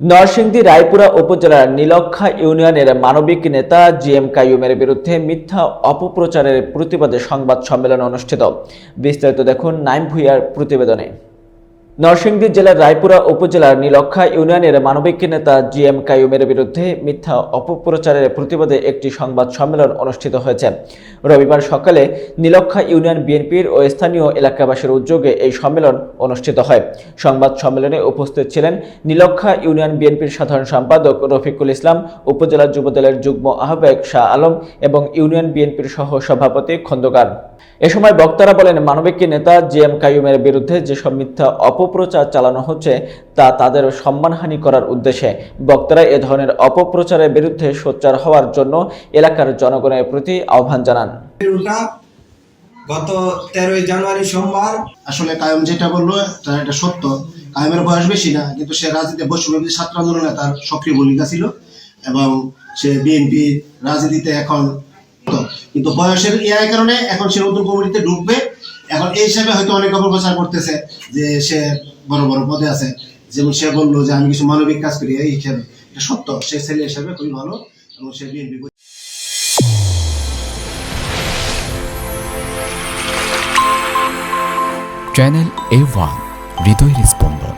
নরসিংদী রায়পুরা উপজেলার নীলক্ষা ইউনিয়নের মানবিক নেতা জি এম কাইমের বিরুদ্ধে মিথ্যা অপপ্রচারের প্রতিবাদে সংবাদ সম্মেলন অনুষ্ঠিত। বিস্তারিত দেখুন নাইম ভুইয়ার প্রতিবেদনে। নরসিংদী জেলার রায়পুরা উপজেলার নীলক্ষা ইউনিয়নের মানবিক নেতা জি এম কাইয়ুমের বিরুদ্ধে মিথ্যা অপপ্রচারের প্রতিবাদে একটি সংবাদ সম্মেলন অনুষ্ঠিত হয়েছে। রবিবার সকালে নীলক্ষা ইউনিয়ন বিএনপির ও স্থানীয় এলাকাবাসীর উদ্যোগে এই সম্মেলন অনুষ্ঠিত হয়। সংবাদ সম্মেলনে উপস্থিত ছিলেন নীলক্ষা ইউনিয়ন বিএনপির সাধারণ সম্পাদক রফিকুল ইসলাম, উপজেলা যুবদলের যুগ্ম আহ্বায়ক শাহ আলম এবং ইউনিয়ন বিএনপির সহ সভাপতি খন্দকার। এ সময় বক্তারা বলেন, মানবিক নেতা জি এম কাইয়ুমের বিরুদ্ধে যেসব মিথ্যা অপপ্রচার চালানো হচ্ছে তা তাদের সম্মানহানি করার উদ্দেশ্যে। বক্তারা এ ধরনের অপপ্রচারের বিরুদ্ধে সোচ্চার হওয়ার জন্য এলাকার জনগণের প্রতি আহ্বান জানান। গত তেরোই জানুয়ারি সোমবার আসলে কায়েম যেটা বলল তা এটা সত্য। কায়েমের বয়স বেশি না কিন্তু সে রাজনীতি বৈষম্য ছাত্র আন্দোলনে তার সক্রিয় ভূমিকা ছিল এবং সে বিএনপি রাজনীতিতে এখন কিন্তু বয়সের ইয়ার কারণে এখন সে নতুন কমিটিতে ঢুকবে। এখন এই হিসাবে হয়তো অনেক অপপ্রচার করতেছে যে সে বড় বড় পদে আছে। যেমন সে বলল যে আমি কিছু মানবিক কাজ করি, এই হিসাবে এটা সত্য। সে ছেলে হিসাবে খুবই ভালো এবং সে বিএনপি চ্যানেল এ ওয়ান হৃদয়ের স্পন্দন